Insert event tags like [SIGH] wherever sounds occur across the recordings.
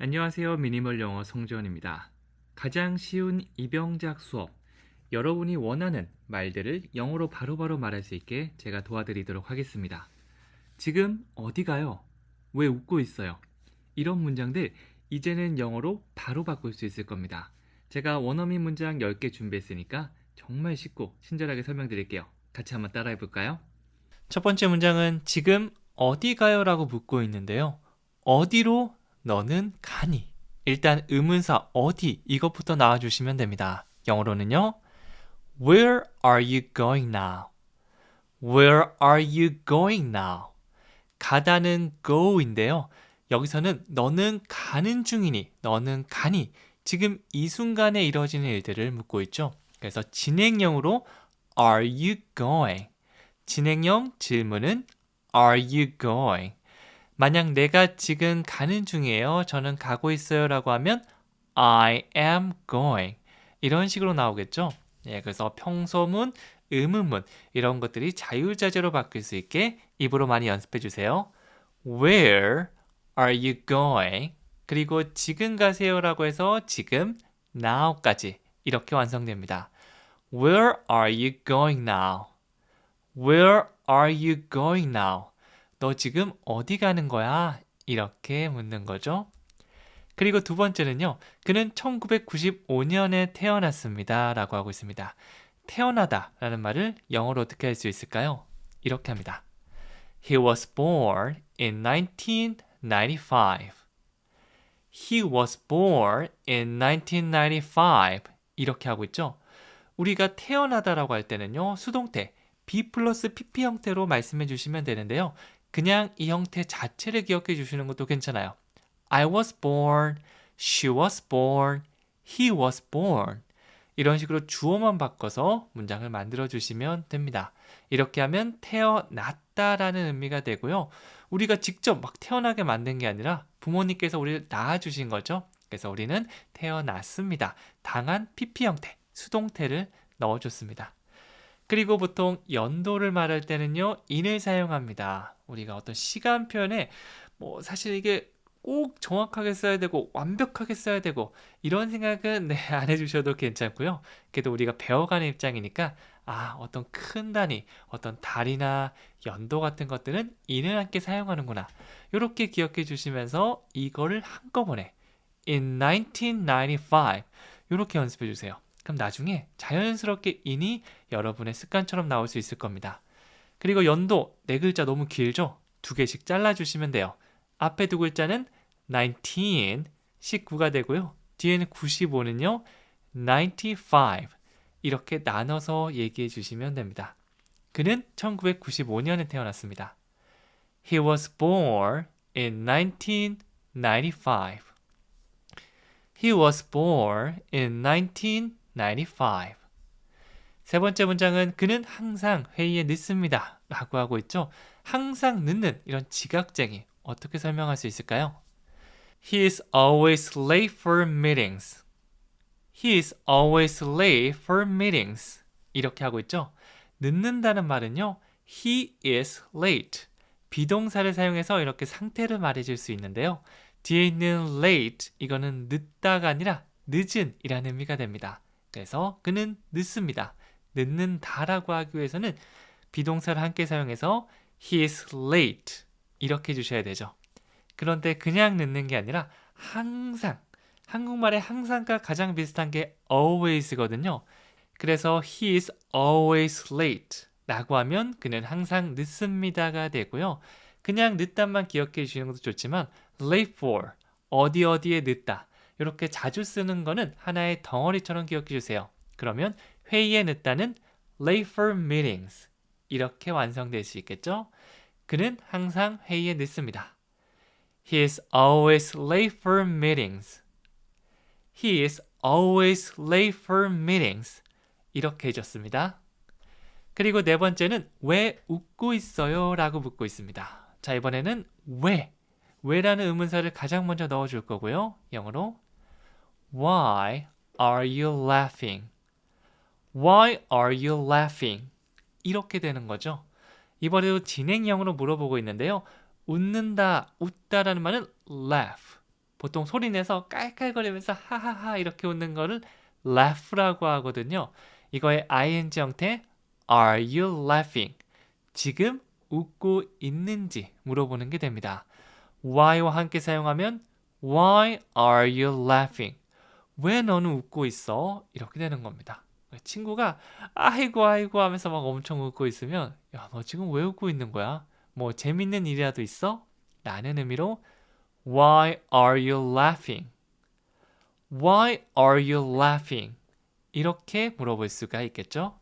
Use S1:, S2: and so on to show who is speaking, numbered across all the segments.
S1: 안녕하세요. 미니멀 영어 송지원입니다. 가장 쉬운 이병작 수업. 여러분이 원하는 말들을 영어로 바로 바로 말할 수 있게 제가 도와드리도록 하겠습니다. 지금 어디 가요? 왜 웃고 있어요? 이런 문장들 이제는 영어로 바로 바꿀 수 있을 겁니다. 제가 원어민 문장 10개 준비했으니까 정말 쉽고 친절하게 설명드릴게요. 같이 한번 따라해 볼까요? 첫 번째 문장은 지금 어디 가요? 라고 묻고 있는데요. 어디로 너는 가니? 일단 의문사 어디 이것부터 나와주시면 됩니다. 영어로는요. Where are you going now? Where are you going now? 가다는 go인데요. 여기서는 너는 가는 중이니, 너는 가니. 지금 이 순간에 이루어지는 일들을 묻고 있죠. 그래서 진행형으로 are you going? 진행형 질문은 are you going? 만약 내가 지금 가는 중이에요. 저는 가고 있어요. 라고 하면 I am going. 이런 식으로 나오겠죠. 예, 그래서 평소문, 의문문 이런 것들이 자유자재로 바뀔 수 있게 입으로 많이 연습해 주세요. Where are you going? 그리고 지금 가세요라고 해서 지금 now까지 이렇게 완성됩니다. Where are you going now? Where are you going now? 너 지금 어디 가는 거야? 이렇게 묻는 거죠. 그리고 두 번째는요. 그는 1995년에 태어났습니다. 라고 하고 있습니다. 태어나다 라는 말을 영어로 어떻게 할 수 있을까요? 이렇게 합니다. He was born in 1995. He was born in 1995. 이렇게 하고 있죠. 우리가 태어나다라고 할 때는요. 수동태 be 플러스 pp 형태로 말씀해 주시면 되는데요. 그냥 이 형태 자체를 기억해 주시는 것도 괜찮아요. I was born, she was born, he was born. 이런 식으로 주어만 바꿔서 문장을 만들어 주시면 됩니다. 이렇게 하면 태어났다라는 의미가 되고요. 우리가 직접 막 태어나게 만든 게 아니라 부모님께서 우리를 낳아주신 거죠. 그래서 우리는 태어났습니다. 당한 PP 형태, 수동태를 넣어줬습니다. 그리고 보통 연도를 말할 때는요, in을 사용합니다. 우리가 어떤 시간 표현에 뭐 사실 이게 꼭 정확하게 써야 되고 완벽하게 써야 되고 이런 생각은 네, [LAUGHS] 안 해주셔도 괜찮고요. 그래도 우리가 배워가는 입장이니까 아 어떤 큰 단위, 어떤 달이나 연도 같은 것들은 인을 함께 사용하는구나. 이렇게 기억해 주시면서 이거를 한꺼번에 in 1995 이렇게 연습해 주세요. 그럼 나중에 자연스럽게 인이 여러분의 습관처럼 나올 수 있을 겁니다. 그리고 연도 네 글자 너무 길죠? 두 개씩 잘라주시면 돼요. 앞에 두 글자는 19, 19가 되고요. 뒤에는 95는요, 95 이렇게 나눠서 얘기해 주시면 됩니다. 그는 1995년에 태어났습니다. He was born in 1995. He was born in 1995. 세 번째 문장은 그는 항상 회의에 늦습니다. 라고 하고 있죠. 항상 늦는 이런 지각쟁이 어떻게 설명할 수 있을까요? He is always late for meetings. He is always late for meetings. 이렇게 하고 있죠. 늦는다는 말은요. He is late. 비동사를 사용해서 이렇게 상태를 말해줄 수 있는데요. 뒤에 있는 late 이거는 늦다가 아니라 늦은 이라는 의미가 됩니다. 그래서 그는 늦습니다. 늦는다라고 하기 위해서는 비동사를 함께 사용해서 he is late 이렇게 해주셔야 되죠. 그런데 그냥 늦는 게 아니라 항상 한국말의 항상과 가장 비슷한 게 always거든요. 그래서 he is always late 라고 하면 그는 항상 늦습니다가 되고요. 그냥 늦다만 기억해 주시는 것도 좋지만 late for 어디 어디에 늦다 이렇게 자주 쓰는 거는 하나의 덩어리처럼 기억해 주세요. 그러면 회의에 늦다는 late for meetings 이렇게 완성될 수 있겠죠? 그는 항상 회의에 늦습니다. He is always late for meetings. He is always late for meetings. 이렇게 해줬습니다. 그리고 네 번째는 왜 웃고 있어요? 라고 묻고 있습니다. 자, 이번에는 왜. 왜라는 의문사를 가장 먼저 넣어줄 거고요. 영어로 Why are you laughing? Why are you laughing? 이렇게 되는 거죠. 이번에도 진행형으로 물어보고 있는데요. 웃는다, 웃다라는 말은 laugh. 보통 소리내서 깔깔거리면서 하하하 이렇게 웃는 거를 laugh라고 하거든요. 이거의 ing 형태 Are you laughing? 지금 웃고 있는지 물어보는 게 됩니다. why와 함께 사용하면 Why are you laughing? 왜 너는 웃고 있어? 이렇게 되는 겁니다. 친구가 아이고 아이고 하면서 막 엄청 웃고 있으면 야 너 지금 왜 웃고 있는 거야? 뭐 재밌는 일이라도 있어? 라는 의미로 Why are you laughing? Why are you laughing? 이렇게 물어볼 수가 있겠죠?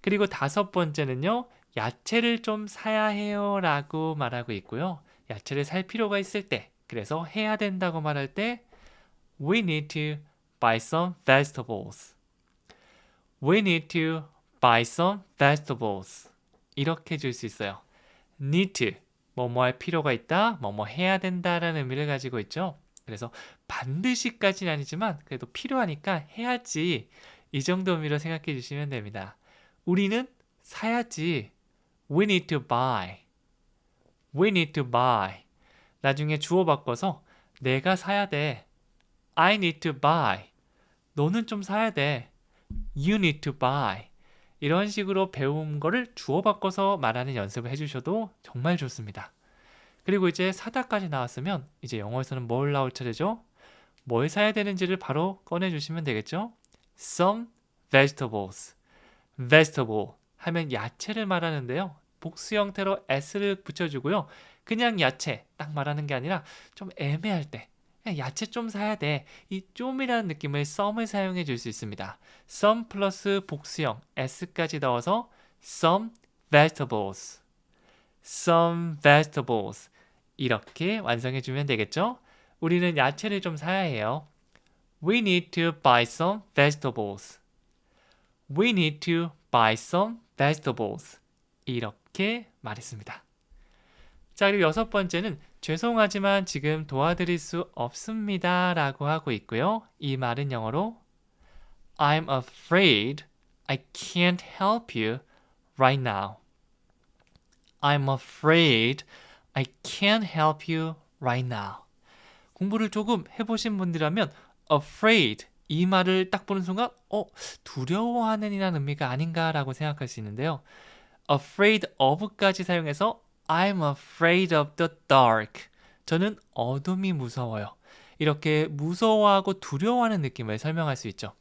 S1: 그리고 다섯 번째는요. 야채를 좀 사야 해요 라고 말하고 있고요. 야채를 살 필요가 있을 때 그래서 해야 된다고 말할 때 We need to buy some vegetables. We need to buy some vegetables. 이렇게 줄 수 있어요. need to 뭐뭐 할 필요가 있다, 뭐뭐 해야 된다라는 의미를 가지고 있죠. 그래서 반드시까지는 아니지만 그래도 필요하니까 해야지 이 정도 의미로 생각해 주시면 됩니다. 우리는 사야지. We need to buy. We need to buy. 나중에 주어 바꿔서 내가 사야 돼. I need to buy. 너는 좀 사야 돼. You need to buy. 이런 식으로 배운 거를 주어 바꿔서 말하는 연습을 해주셔도 정말 좋습니다. 그리고 이제 사다까지 나왔으면 이제 영어에서는 뭘 나올 차례죠? 뭘 사야 되는지를 바로 꺼내주시면 되겠죠? Some vegetables. vegetable 하면 야채를 말하는데요. 복수 형태로 s를 붙여주고요. 그냥 야채 딱 말하는 게 아니라 좀 애매할 때 야채 좀 사야 돼. 이 좀이라는 느낌을 some을 사용해 줄 수 있습니다. some 플러스 복수형 s까지 넣어서 some vegetables. some vegetables. 이렇게 완성해 주면 되겠죠? 우리는 야채를 좀 사야 해요. We need to buy some vegetables. We need to buy some vegetables. 이렇게 말했습니다. 자, 그리고 여섯 번째는 죄송하지만 지금 도와드릴 수 없습니다. 라고 하고 있고요. 이 말은 영어로 I'm afraid I can't help you right now. I'm afraid I can't help you right now. 공부를 조금 해보신 분들이라면 afraid 이 말을 딱 보는 순간 어 두려워하는 이라는 의미가 아닌가라고 생각할 수 있는데요. afraid of까지 사용해서 I'm afraid of the dark. 저는 어둠이 무서워요. 이렇게 무서워하고 두려워하는 느낌을 설명할 수 있죠.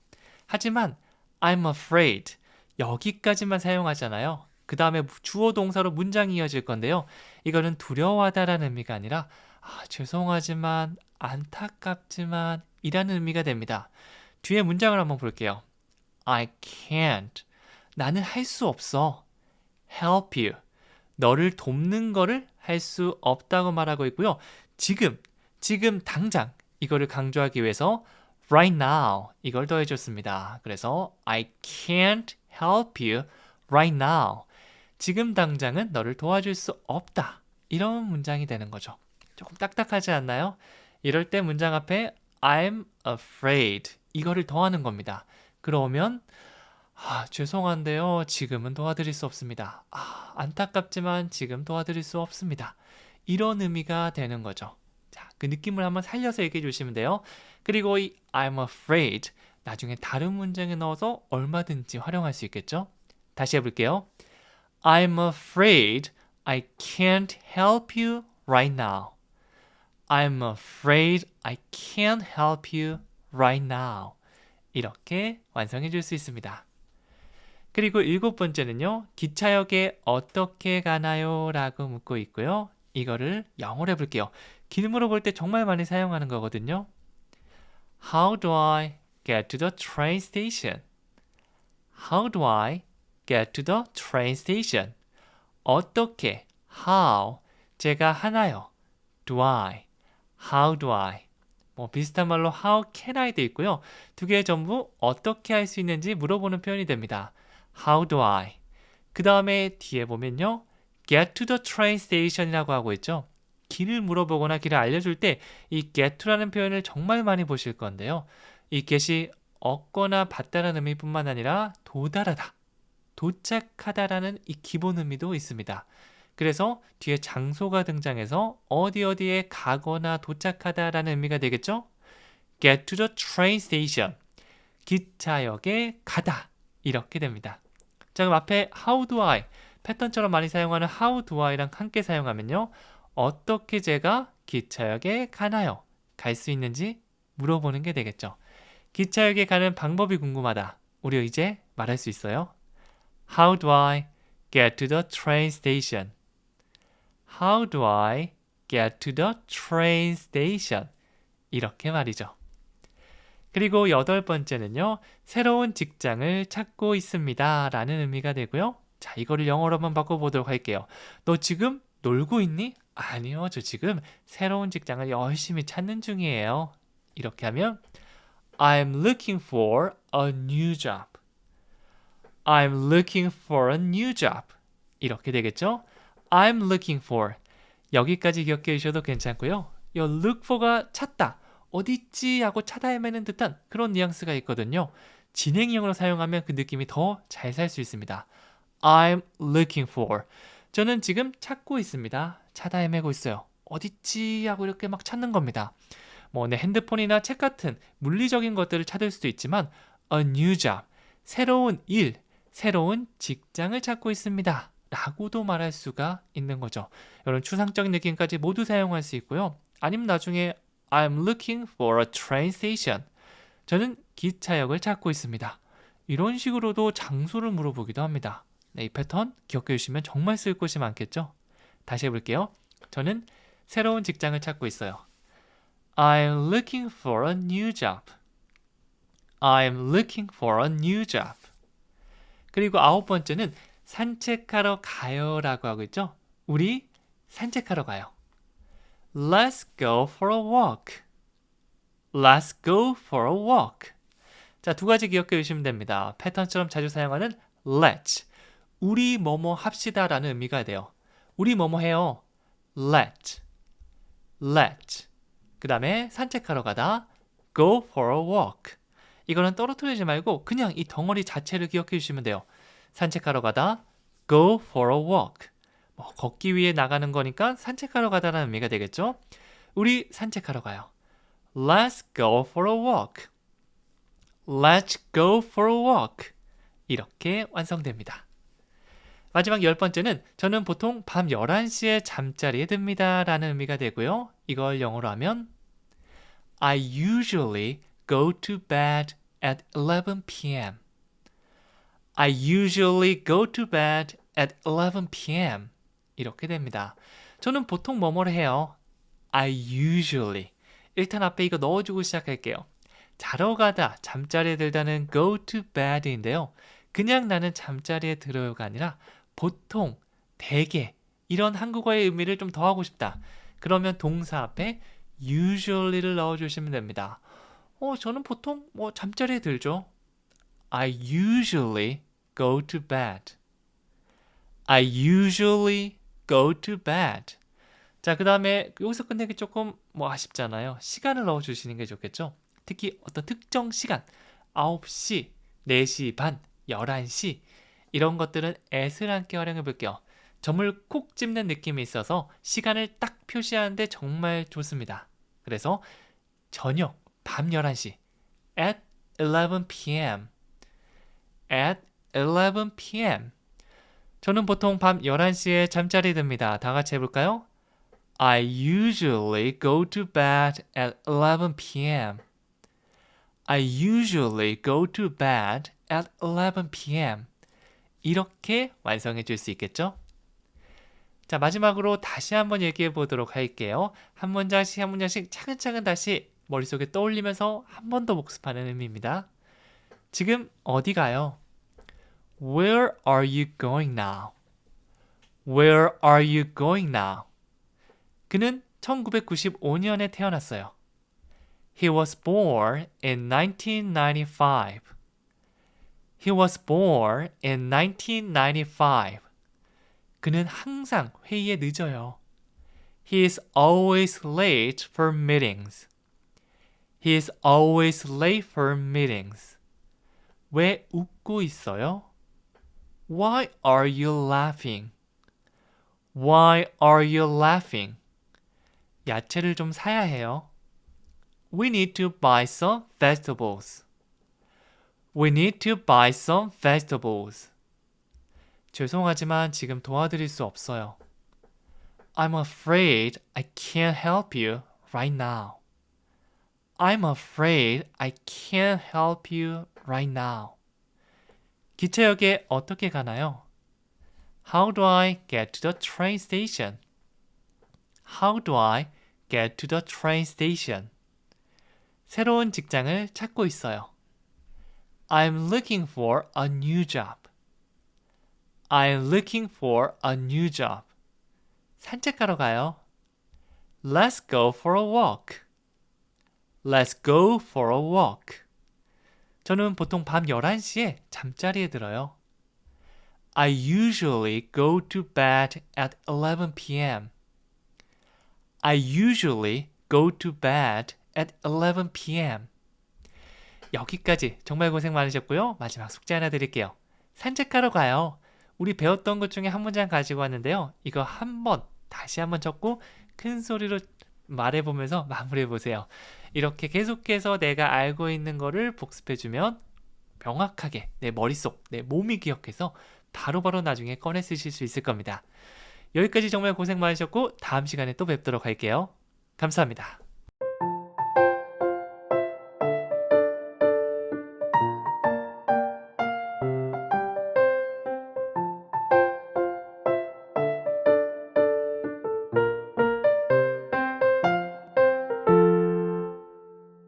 S1: 하지만 I'm afraid 여기까지만 사용하잖아요. 그 다음에 주어 동사로 문장이 이어질 건데요. 이거는 두려워하다라는 의미가 아니라 아, 죄송하지만 안타깝지만 이라는 의미가 됩니다. 뒤에 문장을 한번 볼게요. I can't. 나는 할 수 없어. help you. 너를 돕는 거를 할 수 없다고 말하고 있고요. 지금, 지금 당장 이거를 강조하기 위해서 right now 이걸 더해줬습니다. 그래서 I can't help you right now. 지금 당장은 너를 도와줄 수 없다. 이런 문장이 되는 거죠. 조금 딱딱하지 않나요? 이럴 때 문장 앞에 I'm afraid 이거를 더하는 겁니다. 그러면 아, 죄송한데요. 지금은 도와드릴 수 없습니다. 아, 안타깝지만 지금 도와드릴 수 없습니다. 이런 의미가 되는 거죠. 자, 그 느낌을 한번 살려서 얘기해 주시면 돼요. 그리고 이 I'm afraid 나중에 다른 문장에 넣어서 얼마든지 활용할 수 있겠죠? 다시 해볼게요. I'm afraid I can't help you right now. I'm afraid I can't help you right now. 이렇게 완성해 줄 수 있습니다. 그리고 일곱 번째는요. 기차역에 어떻게 가나요? 라고 묻고 있고요. 이거를 영어로 해볼게요. 길 물어 볼 때 정말 많이 사용하는 거거든요. How do I get to the train station? How do I get to the train station? 어떻게, how, 제가 하나요? do I, how do I. 뭐 비슷한 말로 how can I도 있고요. 두 개 전부 어떻게 할 수 있는지 물어보는 표현이 됩니다. How do I? 그 다음에 뒤에 보면요. Get to the train station이라고 하고 있죠. 길을 물어보거나 길을 알려줄 때 이 get to라는 표현을 정말 많이 보실 건데요. 이 get이 얻거나 받다라는 의미뿐만 아니라 도달하다, 도착하다라는 이 기본 의미도 있습니다. 그래서 뒤에 장소가 등장해서 어디 어디에 가거나 도착하다라는 의미가 되겠죠? get to the train station. 기차역에 가다. 이렇게 됩니다. 자, 그럼 앞에 how do I 패턴처럼 많이 사용하는 how do I랑 함께 사용하면요. 어떻게 제가 기차역에 가나요? 갈 수 있는지 물어보는 게 되겠죠. 기차역에 가는 방법이 궁금하다. 우리 이제 말할 수 있어요. How do I get to the train station? How do I get to the train station? 이렇게 말이죠. 그리고 여덟 번째는요. 새로운 직장을 찾고 있습니다. 라는 의미가 되고요. 자, 이거를 영어로 한번 바꿔보도록 할게요. 너 지금 놀고 있니? 아니요. 저 지금 새로운 직장을 열심히 찾는 중이에요. 이렇게 하면 I'm looking for a new job. I'm looking for a new job. 이렇게 되겠죠? I'm looking for. 여기까지 기억해 주셔도 괜찮고요. 이 look for가 찾다. 어디 있지 하고 찾아 헤매는 듯한 그런 뉘앙스가 있거든요. 진행형으로 사용하면 그 느낌이 더 잘 살 수 있습니다. I'm looking for. 저는 지금 찾고 있습니다. 찾아 헤매고 있어요. 어딨지 하고 이렇게 막 찾는 겁니다. 뭐 내 핸드폰이나 책 같은 물리적인 것들을 찾을 수도 있지만 a new job, 새로운 일, 새로운 직장을 찾고 있습니다. 라고도 말할 수가 있는 거죠. 이런 추상적인 느낌까지 모두 사용할 수 있고요. 아니면 나중에 I'm looking for a train station. 저는 기차역을 찾고 있습니다. 이런 식으로도 장소를 물어보기도 합니다. 네, 이 패턴 기억해 주시면 정말 쓸 곳이 많겠죠? 다시 해볼게요. 저는 새로운 직장을 찾고 있어요. I'm looking for a new job. I'm looking for a new job. 그리고 아홉 번째는 산책하러 가요라고 하고 있죠. 우리 산책하러 가요. Let's go for a walk. Let's go for a walk. 자, 두 가지 기억해 주시면 됩니다. 패턴처럼 자주 사용하는 let's. 우리 뭐뭐 합시다 라는 의미가 돼요. 우리 뭐뭐 해요. let. let. 그 다음에 산책하러 가다. go for a walk. 이거는 떨어뜨리지 말고 그냥 이 덩어리 자체를 기억해 주시면 돼요. 산책하러 가다. go for a walk. 뭐 걷기 위해 나가는 거니까 산책하러 가다라는 의미가 되겠죠. 우리 산책하러 가요. Let's go for a walk. Let's go for a walk. 이렇게 완성됩니다. 마지막 열 번째는 저는 보통 밤 11시에 잠자리에 듭니다. 라는 의미가 되고요. 이걸 영어로 하면 I usually go to bed at 11 p.m. I usually go to bed at 11 p.m. 이렇게 됩니다. 저는 보통 뭐뭐를 해요. I usually. 일단 앞에 이거 넣어주고 시작할게요. 자러 가다, 잠자리에 들다는 go to bed인데요. 그냥 나는 잠자리에 들어요가 아니라 보통, 대개 이런 한국어의 의미를 좀 더하고 싶다. 그러면 동사 앞에 usually를 넣어주시면 됩니다. 어, 저는 보통 뭐 잠자리에 들죠. I usually go to bed. I usually go to bed. 자, 그 다음에 여기서 끝내기 조금 뭐 아쉽잖아요. 시간을 넣어주시는 게 좋겠죠. 특히 어떤 특정 시간, 9시, 4시 반, 11시 이런 것들은 at을 함께 활용해 볼게요. 점을 콕 집는 느낌이 있어서 시간을 딱 표시하는데 정말 좋습니다. 그래서 저녁, 밤 11시 at 11 p.m. at 11 p.m. 저는 보통 밤 11시에 잠자리 듭니다. 다 같이 해볼까요? I usually go to bed at 11 p.m. I usually go to bed at 11 p.m. 이렇게 완성해 줄 수 있겠죠? 자, 마지막으로 다시 한번 얘기해 보도록 할게요. 한 문장씩 한 문장씩 차근차근 다시 머릿속에 떠올리면서 한 번 더 복습하는 의미입니다. 지금 어디 가요? Where are you going now? Where are you going now? 그는 1995년에 태어났어요. He was born in 1995. He was born in 1995. 그는 항상 회의에 늦어요. He is always late for meetings. He is always late for meetings. 왜 웃고 있어요? Why are you laughing? Why are you laughing? 야채를 좀 사야 해요. We need to buy some vegetables. We need to buy some vegetables. 죄송하지만 지금 도와드릴 수 없어요. I'm afraid I can't help you right now. I'm afraid I can't help you right now. 기차역에 어떻게 가나요? How do I get to the train station? How do I get to the train station? 새로운 직장을 찾고 있어요. I'm looking for a new job. I'm looking for a new job. 산책하러 가요. Let's go for a walk. Let's go for a walk. 저는 보통 밤 11시에 잠자리에 들어요. I usually go to bed at 11 p.m. I usually go to bed at 11 p.m. 여기까지 정말 고생 많으셨고요. 마지막 숙제 하나 드릴게요. 산책하러 가요. 우리 배웠던 것 중에 한 문장 가지고 왔는데요. 이거 한 번 다시 한 번 적고 큰 소리로 말해보면서 마무리해보세요. 이렇게 계속해서 내가 알고 있는 거를 복습해주면 명확하게 내 머릿속, 내 몸이 기억해서 바로바로 나중에 꺼내 쓰실 수 있을 겁니다. 여기까지 정말 고생 많으셨고 다음 시간에 또 뵙도록 할게요. 감사합니다.